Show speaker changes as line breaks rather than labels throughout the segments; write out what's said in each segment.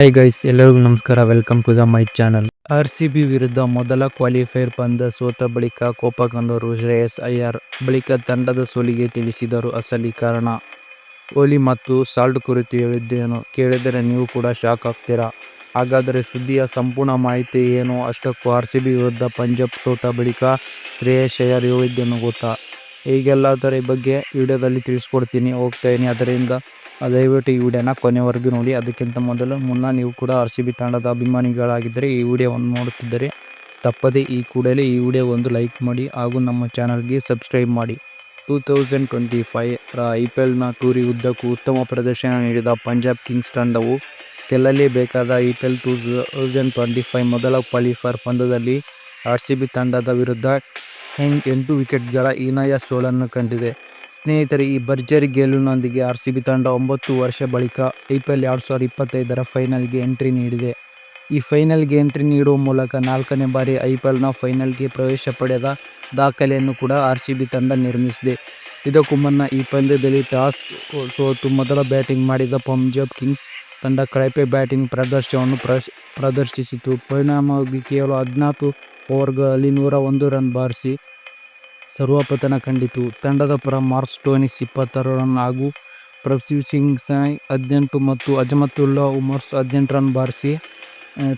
Hi guys ಎಲ್ಲರಿಗೂ ನಮಸ್ಕಾರ. Welcome to the my channel R C B ವಿರುದ್ಧ ಮೊದಲ ಕ್ವಾಲಿಫೈರ್ ಪಂದ್ಯ ಸೋತ ಬಳಿಕ ಕೋಪಗೊಂಡರು ಶ್ರೇಯಸ್ ಅಯ್ಯರ್ ಬಳಿಕ ತಂಡದ ಸೋಲಿಗೆ ತಿಳಿಸಿದರು. ಅಸಲಿ ಕಾರಣ ಓಲಿ ಮತ್ತು ಸಾಲ್ಟ್ ಕುರಿತು ಹೇಳಿದ್ದೇನು? ಕೇಳಿದರೆ ನೀವು ಕೂಡ ಶಾಕ್ ಆಗ್ತೀರಾ? ಹಾಗಾದರೆ ಸುದ್ದಿಯ ಸಂಪೂರ್ಣ ಮಾಹಿತಿ ಏನು? ಅಷ್ಟಕ್ಕೂ ಆರ್ ಸಿ ಬಿ ವಿರುದ್ಧ ಪಂಜಾಬ್ ಸೋತ ಬಳಿಕ ಶ್ರೇಯಸ್ ಅಯ್ಯರ್ ಹೇಳಿದ್ದೇನು ಗೊತ್ತಾ? ಹೀಗೆಲ್ಲದರ ಬಗ್ಗೆ ವಿಡಿಯೋದಲ್ಲಿ ತಿಳಿಸ್ಕೊಡ್ತೀನಿ. ಹೋಗ್ತಾ ಇದೀನಿ ಅದರಿಂದ ದಯವಿಟ್ಟು ಈ ವಿಡಿಯೋನ ಕೊನೆವರೆಗೂ ನೋಡಿ. ಅದಕ್ಕಿಂತ ಮೊದಲು ಮುನ್ನ ನೀವು ಕೂಡ ಆರ್ ಸಿ ಬಿ ತಂಡದ ಅಭಿಮಾನಿಗಳಾಗಿದ್ದರೆ ಈ ವಿಡಿಯೋವನ್ನು ನೋಡುತ್ತಿದ್ದರೆ ತಪ್ಪದೇ ಈ ಕೂಡಲೇ ಈ ವಿಡಿಯೋ ಒಂದು ಲೈಕ್ ಮಾಡಿ ಹಾಗೂ ನಮ್ಮ ಚಾನಲ್ಗೆ ಸಬ್ಸ್ಕ್ರೈಬ್ ಮಾಡಿ. ಟೂ ತೌಸಂಡ್ ಟ್ವೆಂಟಿ ಫೈವ್ ರ ಐ ಪಿ ಎಲ್ನ ಟೂರಿ ಉದ್ದಕ್ಕೂ ಉತ್ತಮ ಪ್ರದರ್ಶನ ನೀಡಿದ ಪಂಜಾಬ್ ಕಿಂಗ್ಸ್ ತಂಡವು ಗೆಲ್ಲಲೇಬೇಕಾದ I P L two thousand twenty five ಮೊದಲ ಕ್ವಾಲಿಫೈರ್ ಪಂದ್ಯದಲ್ಲಿ ಆರ್ ಸಿ ಬಿ ತಂಡದ ವಿರುದ್ಧ ಎಂಟ್ ಎಂಟು ವಿಕೆಟ್ಗಳ ಹೀನಾಯ ಸೋಲನ್ನು ಕಂಡಿದೆ. ಸ್ನೇಹಿತರೆ, ಈ ಭರ್ಜರಿ ಗೆಲುವಿನೊಂದಿಗೆ ಆರ್ ಸಿ ಬಿ ತಂಡ ಒಂಬತ್ತು ವರ್ಷ ಬಳಿಕ ಐ ಪಿ ಎಲ್ ಎರಡು ಸಾವಿರದ ಇಪ್ಪತ್ತೈದರ ಫೈನಲ್ಗೆ ಎಂಟ್ರಿ ನೀಡಿದೆ. ಈ ಫೈನಲ್ಗೆ ಎಂಟ್ರಿ ನೀಡುವ ಮೂಲಕ ನಾಲ್ಕನೇ ಬಾರಿ ಐ ಪಿ ಎಲ್ನ ಫೈನಲ್ಗೆ ಪ್ರವೇಶ ಪಡೆದ ದಾಖಲೆಯನ್ನು ಕೂಡ ಆರ್ ಸಿ ಬಿ ತಂಡ ನಿರ್ಮಿಸಿದೆ. ಇದಕ್ಕೂ ಮುನ್ನ ಈ ಪಂದ್ಯದಲ್ಲಿ ಟಾಸ್ ಸೋತು ಮೊದಲ ಬ್ಯಾಟಿಂಗ್ ಮಾಡಿದ ಪಂಜಾಬ್ ಕಿಂಗ್ಸ್ ತಂಡ ಕಳಪೆ ಬ್ಯಾಟಿಂಗ್ ಪ್ರದರ್ಶನವನ್ನು ಪ್ರದರ್ಶಿಸಿತು. ಪರಿಣಾಮವಾಗಿ ಕೇವಲ ಹದಿನಾಲ್ಕು ಓವರ್ಗಳಲ್ಲಿ ನೂರ ಒಂದು ರನ್ ಬಾರಿಸಿ ಸರ್ವಪತನ ಕಂಡಿತು. ತಂಡದ ಪರ ಮಾರ್ಕ್ ಸ್ಟೋನಿಸ್ ಇಪ್ಪತ್ತಾರು ರನ್ ಹಾಗೂ ಪ್ರಭ್ಸಿವ್ ಸಿಂಗ್ ಸಾಯ್ ಹದಿನೆಂಟು ಮತ್ತು ಅಜಮತುಲ್ಲಾ ಉಮರ್ಸ್ ಹದಿನೆಂಟು ರನ್ ಬಾರಿಸಿ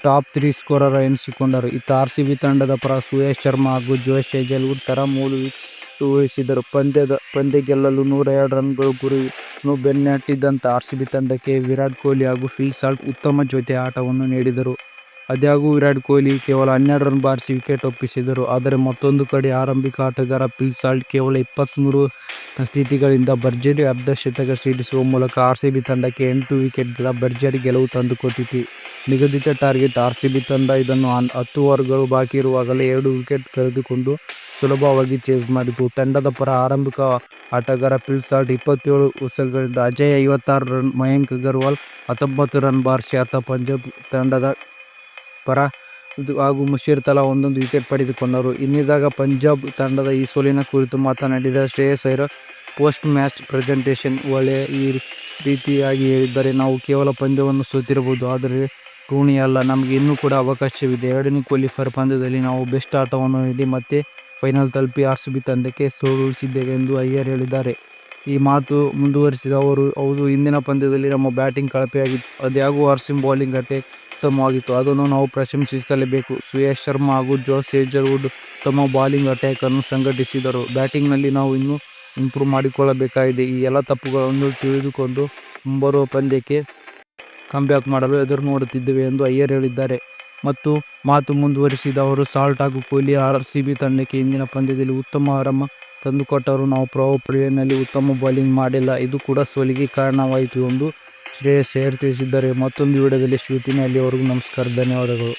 ಟಾಪ್ ತ್ರೀ ಸ್ಕೋರರ್ ಎನಿಸಿಕೊಂಡರು. ಇತ್ತ ಆರ್ ಸಿ ಬಿ ತಂಡದ ಪರ ಸುಯೇಶ್ ಶರ್ಮಾ ಹಾಗೂ ಜೋಶ್ ಹೇಜಲ್ವುಡ್ ತಲಾ ಮೂರು ವಿಕೆಟ್ ಉಳಿಸಿದರು. ಪಂದ್ಯದ, ಪಂದ್ಯ ಗೆಲ್ಲಲು ನೂರ ಎರಡು ರನ್ಗಳ ಗುರಿಯನ್ನು ಬೆನ್ನಟ್ಟಿದ್ದಂಥ ಆರ್ ಸಿ ಬಿ ತಂಡಕ್ಕೆ ವಿರಾಟ್ ಕೊಹ್ಲಿ ಹಾಗೂ ಫಿಲ್ ಸಾಲ್ಟ್ ಉತ್ತಮ ಜೊತೆ ಆಟವನ್ನು ನೀಡಿದರು. ಆದಾಗ್ಯೂ ವಿರಾಟ್ ಕೊಹ್ಲಿ ಕೇವಲ ಹನ್ನೆರಡು ರನ್ ಬಾರಿಸಿ ವಿಕೆಟ್ ಒಪ್ಪಿಸಿದರು. ಆದರೆ ಮತ್ತೊಂದು ಕಡೆ ಆರಂಭಿಕ ಆಟಗಾರ ಫಿಲ್ ಸಾಲ್ಟ್ ಕೇವಲ ಇಪ್ಪತ್ತ್ಮೂರು ಸ್ಥಿತಿಗಳಿಂದ ಭರ್ಜರಿ ಅರ್ಧಶತಕ ಸಿಡಿಸುವ ಮೂಲಕ ಆರ್ ಸಿ ಬಿ ತಂಡಕ್ಕೆ ಎಂಟು ವಿಕೆಟ್ಗಳ ಭರ್ಜರಿ ಗೆಲುವು ತಂದುಕೊಟ್ಟಿತು. ನಿಗದಿತ ಟಾರ್ಗೆಟ್ ಆರ್ ಸಿ ಬಿ ತಂಡ ಇದನ್ನು ಹತ್ತು ಓವರ್ಗಳು ಬಾಕಿ ಇರುವಾಗಲೇ ಎರಡು ವಿಕೆಟ್ ಕಳೆದುಕೊಂಡು ಸುಲಭವಾಗಿ ಚೇಸ್ ಮಾಡಿತು. ತಂಡದ ಪರ ಆರಂಭಿಕ ಆಟಗಾರ ಫಿಲ್ ಸಾಲ್ಟ್ ಇಪ್ಪತ್ತೇಳು ಎಸೆತಗಳಿಂದ ಅಜಯ್ ಐವತ್ತಾರು ರನ್, ಮಯಾಂಕ್ ಅಗರ್ವಾಲ್ ಹತ್ತೊಂಬತ್ತು ರನ್ ಬಾರಿಸಿ ಆತ ಪಂಜಾಬ್ ತಂಡದ ಪರ ಹಾಗೂ ಮುಷೀರ್ ತಲಾ ಒಂದೊಂದು ವಿಕೆಟ್ ಪಡೆದುಕೊಂಡರು. ಇನ್ನಿದ್ದಾಗ ಪಂಜಾಬ್ ತಂಡದ ಈ ಸೋಲಿನ ಕುರಿತು ಮಾತನಾಡಿದ Shreyas Iyer, post match presentation ಒಳ್ಳೆಯ ಈ ರೀತಿಯಾಗಿ ಹೇಳಿದ್ದಾರೆ ನಾವು ಕೇವಲ ಪಂದ್ಯವನ್ನು ಸೋತಿರಬಹುದು. ಆದರೆ ಟೂರ್ನಿ ಅಲ್ಲ, ನಮಗೆ ಇನ್ನೂ ಕೂಡ ಅವಕಾಶವಿದೆ. ಎರಡನೇ ಕ್ವಾಲಿಫೈರ್ ಪಂದ್ಯದಲ್ಲಿ ನಾವು ಬೆಸ್ಟ್ ಆಟವನ್ನು ನೀಡಿ ಮತ್ತೆ ಫೈನಲ್ ತಲುಪಿ ಆರ್ ಸಿ ಬಿ ತಂಡಕ್ಕೆ ಸೋಲಿಸಿದ್ದೇವೆ ಎಂದು ಅಯ್ಯರ್ ಹೇಳಿದ್ದಾರೆ. ಈ ಮಾತು ಮುಂದುವರಿಸಿದ ಅವರು, ಹೌದು ಇಂದಿನ ಪಂದ್ಯದಲ್ಲಿ ನಮ್ಮ ಬ್ಯಾಟಿಂಗ್ ಕಳಪೆಯಾಗಿತ್ತು. ಅದ್ಯಾಗೂ ಆರ್ ಸಿ ಬೌಲಿಂಗ್ ಅಟ್ಯಾಕ್ ಉತ್ತಮವಾಗಿತ್ತು ಅದನ್ನು ನಾವು ಪ್ರಶಂಸಿಸಲೇಬೇಕು. ಸುಯೇಶ್ ಶರ್ಮಾ ಹಾಗೂ ಜೋಸ್ ಹೇಜಲ್ವುಡ್ ತಮ್ಮ ಬೌಲಿಂಗ್ ಅಟ್ಯಾಕನ್ನು ಸಂಘಟಿಸಿದರು. ಬ್ಯಾಟಿಂಗ್ನಲ್ಲಿ ನಾವು ಇನ್ನೂ ಇಂಪ್ರೂವ್ ಮಾಡಿಕೊಳ್ಳಬೇಕಾಗಿದೆ. ಈ ಎಲ್ಲ ತಪ್ಪುಗಳನ್ನು ತಿಳಿದುಕೊಂಡು ಮುಂಬರುವ ಪಂದ್ಯಕ್ಕೆ ಕಂಬ್ಯಾಕ್ ಮಾಡಲು ಎದುರು ನೋಡುತ್ತಿದ್ದೇವೆ ಎಂದು ಅಯ್ಯರ್ ಹೇಳಿದ್ದಾರೆ. ಮತ್ತು ಮಾತು ಮುಂದುವರಿಸಿದ ಅವರು, ಸಾಲ್ಟ್ ಹಾಗೂ ಕೊಹ್ಲಿ ಆರ್ ಸಿ ಬಿ ತಂಡಕ್ಕೆ ಇಂದಿನ ಪಂದ್ಯದಲ್ಲಿ ಉತ್ತಮ ಆರಂಭ ತಂದುಕೊಟ್ಟರು ನಾವು ಪ್ರಭಾವ ಪ್ಲೇಯಲ್ಲಿ ಉತ್ತಮ ಬೌಲಿಂಗ್ ಮಾಡಿಲ್ಲ. ಇದು ಕೂಡ ಸೋಲಿಗೆ ಕಾರಣವಾಯಿತು ಎಂದು ಶ್ರೇಯಸ್ ಅಯ್ಯರ್ ತಿಳಿಸಿದ್ದಾರೆ ಮತ್ತೊಂದು ವಿಡಿಯೋದಲ್ಲಿ ಸಿಗುತ್ತೀನಿ ಅಲ್ಲಿವರೆಗೂ ನಮಸ್ಕಾರ. ಧನ್ಯವಾದಗಳು.